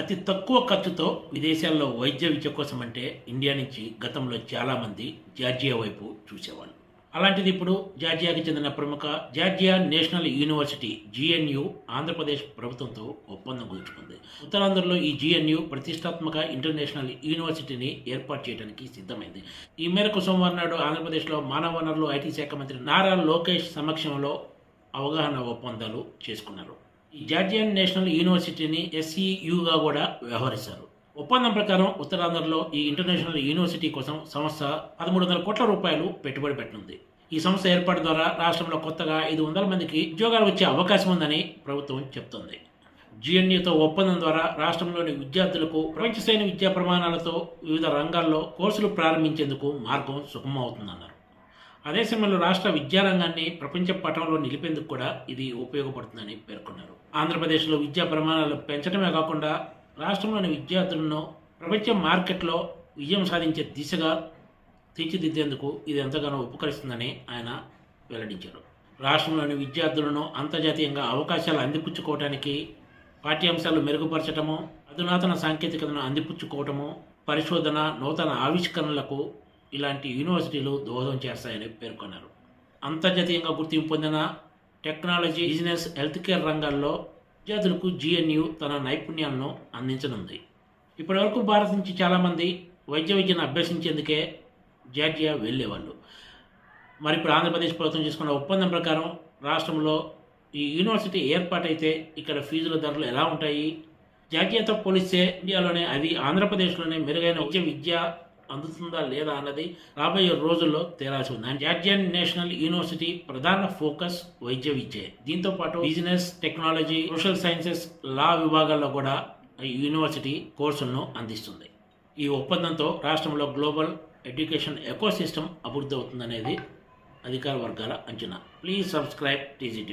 అతి తక్కువ ఖర్చుతో విదేశాల్లో వైద్య విద్య కోసం అంటే ఇండియా నుంచి గతంలో చాలామంది జార్జియా వైపు చూసేవాళ్ళు. అలాంటిది ఇప్పుడు జార్జియాకి చెందిన ప్రముఖ Georgia national university GNU Andhra Pradesh ప్రభుత్వంతో ఒప్పందం కుదుర్చుకుంది ఉత్తరాంధ్రలో ఈ జిఎన్యు ప్రతిష్టాత్మక ఇంటర్నేషనల్ యూనివర్సిటీని ఏర్పాటు చేయడానికి సిద్ధమైంది. ఈ మేరకు సోమవారం నాడు ఆంధ్రప్రదేశ్లో మానవ వనరులు ఐటీ శాఖ మంత్రి నారా లోకేష్ సమక్షంలో అవగాహన ఒప్పందాలు చేసుకున్నారు. ఈ జార్జియన్ నేషనల్ యూనివర్సిటీని ఎస్ఈయుగా కూడా వ్యవహరిస్తారు. ఒప్పందం ప్రకారం ఉత్తరాంధ్రలో ఈ ఇంటర్నేషనల్ యూనివర్సిటీ కోసం సంస్థ పదమూడు వందల కోట్ల రూపాయలు పెట్టుబడి పెట్టనుంది. ఈ సంస్థ ఏర్పాటు ద్వారా రాష్ట్రంలో కొత్తగా ఐదు వందల మందికి ఉద్యోగాలు వచ్చే అవకాశం ఉందని ప్రభుత్వం చెబుతోంది జిఎన్యుతో ఒప్పందం ద్వారా రాష్ట్రంలోని విద్యార్థులకు ప్రపంచ శ్రేణి విద్యా ప్రమాణాలతో వివిధ రంగాల్లో కోర్సులు ప్రారంభించేందుకు మార్గం సుగమవుతుందన్నారు అదే సమయంలో రాష్ట్ర విద్యారంగాన్ని ప్రపంచ పటంలో నిలిపేందుకు కూడా ఇది ఉపయోగపడుతుందని పేర్కొన్నారు. ఆంధ్రప్రదేశ్లో విద్యా ప్రమాణాలు పెంచడమే కాకుండా రాష్ట్రంలోని విద్యార్థులను ప్రపంచ మార్కెట్లో విజయం సాధించే దిశగా తీర్చిదిద్దేందుకు ఇది ఎంతగానో ఉపకరిస్తుందని ఆయన వెల్లడించారు. రాష్ట్రంలోని విద్యార్థులను అంతర్జాతీయంగా అవకాశాలు అందిపుచ్చుకోవడానికి పాఠ్యాంశాలు మెరుగుపరచడము అధునాతన సాంకేతికతను అందిపుచ్చుకోవటము పరిశోధన నూతన ఆవిష్కరణలకు ఇలాంటి యూనివర్సిటీలు దోహదం చేస్తాయని పేర్కొన్నారు. అంతర్జాతీయంగా గుర్తింపు పొందిన టెక్నాలజీ బిజినెస్ హెల్త్ కేర్ రంగాల్లో విద్యార్థులకు జిఎన్యు తన నైపుణ్యాలను అందించనుంది. ఇప్పటివరకు భారత్ నుంచి చాలామంది వైద్య విద్యను అభ్యసించేందుకే జార్జియా వెళ్ళేవాళ్ళు. మరి ఇప్పుడు ఆంధ్రప్రదేశ్ ప్రభుత్వం చేసుకున్న ఒప్పందం ప్రకారం రాష్ట్రంలో ఈ యూనివర్సిటీ ఏర్పాటైతే ఇక్కడ ఫీజుల ధరలు ఎలా ఉంటాయి? జాతీయతో పోలిస్తే ఇండియాలోనే అది ఆంధ్రప్రదేశ్లోనే మెరుగైన విద్య విద్య అందుతుందా లేదా అన్నది రాబోయే రోజుల్లో తేలాల్సి ఉంది. అండ్ జార్జియన్ నేషనల్ యూనివర్సిటీ ప్రధాన ఫోకస్ వైద్య విద్య. దీంతో పాటు business technology social sciences law విభాగాల్లో కూడా యూనివర్సిటీ కోర్సులను అందిస్తుంది. ఈ ఒప్పందంతో రాష్ట్రంలో గ్లోబల్ ఎడ్యుకేషన్ ఎకో సిస్టమ్ అభివృద్ధి అవుతుందనేది అధికార వర్గాల అంచనా. Please subscribe TGT